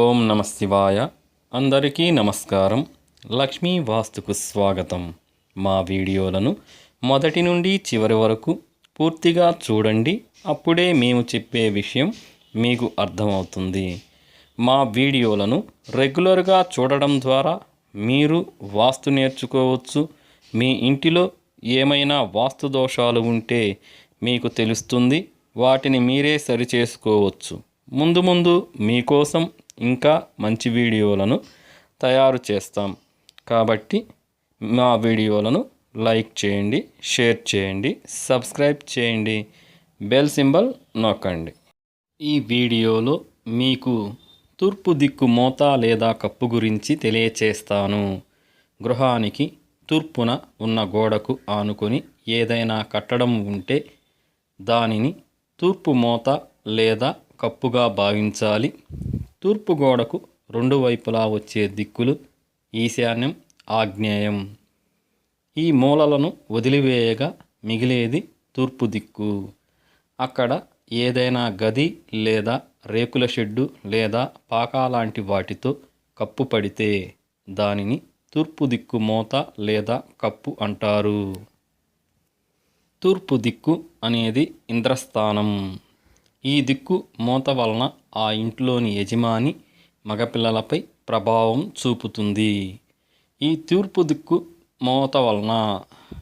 ఓం నమ శివాయ అందరికీ నమస్కారం. లక్ష్మీ వాస్తుకు స్వాగతం. మా వీడియోలను మొదటి నుండి చివరి వరకు పూర్తిగా చూడండి. అప్పుడే మేము చెప్పే విషయం మీకు అర్థమవుతుంది. మా వీడియోలను రెగ్యులర్గా చూడడం ద్వారా మీరు వాస్తు నేర్చుకోవచ్చు. మీ ఇంటిలో ఏమైనా వాస్తు దోషాలు ఉంటే మీకు తెలుస్తుంది. వాటిని మీరే సరిచేసుకోవచ్చు ముందు ముందు మీకోసం ఇంకా మంచి వీడియోలను తయారు చేస్తాం. కాబట్టి మా వీడియోలను లైక్ చేయండి షేర్ చేయండి సబ్స్క్రైబ్ చేయండి బెల్ సింబల్ నొక్కండి. ఈ వీడియోలో మీకు తూర్పు దిక్కు మోత లేదా కప్పు గురించి తెలియచేస్తాను. గృహానికి తూర్పున ఉన్న గోడకు ఆనుకొని ఏదైనా కట్టడం ఉంటే దానిని తూర్పు మోత లేదా కప్పుగా భావించాలి. తూర్పు గోడకు రెండు వైపులా వచ్చే దిక్కులు ఈశాన్యం ఆగ్నేయం. ఈ మూలలను వదిలివేయగా మిగిలేది తూర్పు దిక్కు. అక్కడ ఏదైనా గది లేదా రేకుల షెడ్డు లేదా పాకా లాంటి వాటితో కప్పు పడితే దానిని తూర్పు దిక్కు మూత లేదా కప్పు అంటారు. తూర్పు దిక్కు అనేది ఇంద్రస్థానం. ఈ దిక్కు మూత వలన ఆ ఇంట్లోని యజమాని మగపిల్లలపై ప్రభావం చూపుతుంది. ఈ తూర్పు దిక్కు మూత వలన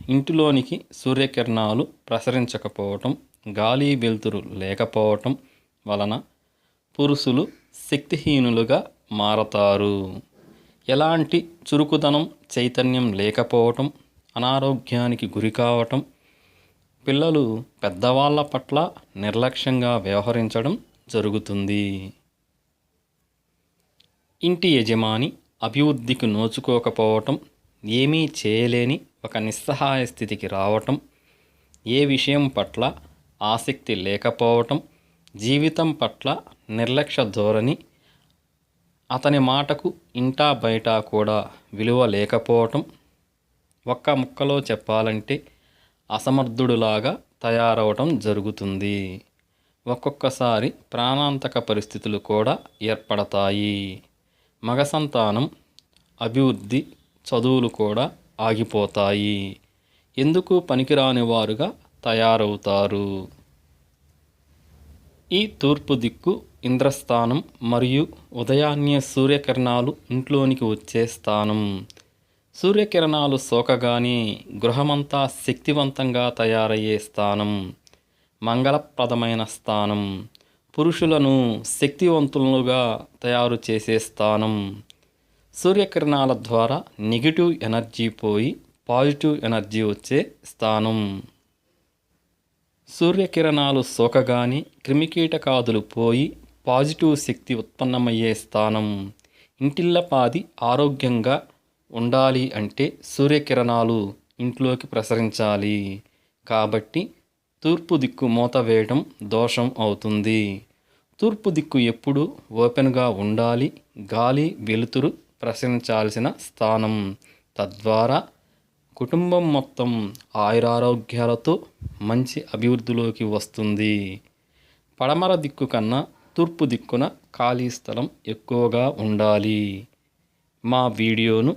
ఇంటిలోనికి సూర్యకిరణాలు ప్రసరించకపోవటం గాలి వెలుతురు లేకపోవటం వలన పురుషులు శక్తిహీనులుగా మారతారు. ఎలాంటి చురుకుదనం చైతన్యం లేకపోవటం అనారోగ్యానికి గురి కావటం పిల్లలు పెద్దవాళ్ళ పట్ల నిర్లక్ష్యంగా వ్యవహరించడం జరుగుతుంది. ఇంటి యజమాని అభివృద్ధికి నోచుకోకపోవటం ఏమీ చేయలేని ఒక నిస్సహాయ స్థితికి రావటం ఏ విషయం పట్ల ఆసక్తి లేకపోవటం జీవితం పట్ల నిర్లక్ష్య ధోరణి అతని మాటకు ఇంటా బయట కూడా విలువ లేకపోవటం ఒక్క ముక్కలో చెప్పాలంటే అసమర్థుడులాగా తయారవటం జరుగుతుంది. ఒక్కొక్కసారి ప్రాణాంతక పరిస్థితులు కూడా ఏర్పడతాయి. మగ సంతానం అభివృద్ధి చదువులు కూడా ఆగిపోతాయి. ఎందుకు పనికిరాని వారుగా తయారవుతారు? ఈ తూర్పు దిక్కు ఇంద్రస్థానం మరియు ఉదయాన్నే సూర్యకిరణాలు ఇంట్లోనికి వచ్చే స్థానం. సూర్యకిరణాలు సోకగానే గృహమంతా శక్తివంతంగా తయారయ్యే స్థానం మంగళప్రదమైన స్థానం పురుషులను శక్తివంతులుగా తయారు చేసే స్థానం. సూర్యకిరణాల ద్వారా నెగిటివ్ ఎనర్జీ పోయి పాజిటివ్ ఎనర్జీ వచ్చే స్థానం. సూర్యకిరణాలు సోకగాని క్రిమికీటకాదులు పోయి పాజిటివ్ శక్తి ఉత్పన్నమయ్యే స్థానం. ఇంటిల్లపాది ఆరోగ్యంగా ఉండాలి అంటే సూర్యకిరణాలు ఇంట్లోకి ప్రసరించాలి. కాబట్టి తూర్పు దిక్కు మూత వేయడం దోషం అవుతుంది. తూర్పు దిక్కు ఎప్పుడు ఓపెన్గా ఉండాలి. గాలి వెలుతురు ప్రసరించాల్సిన స్థానం. తద్వారా కుటుంబం మొత్తం ఆయురారోగ్యాలతో మంచి అభివృద్ధిలోకి వస్తుంది. పడమర దిక్కు కన్నా తూర్పు దిక్కున ఖాళీ స్థలం ఎక్కువగా ఉండాలి. మా వీడియోను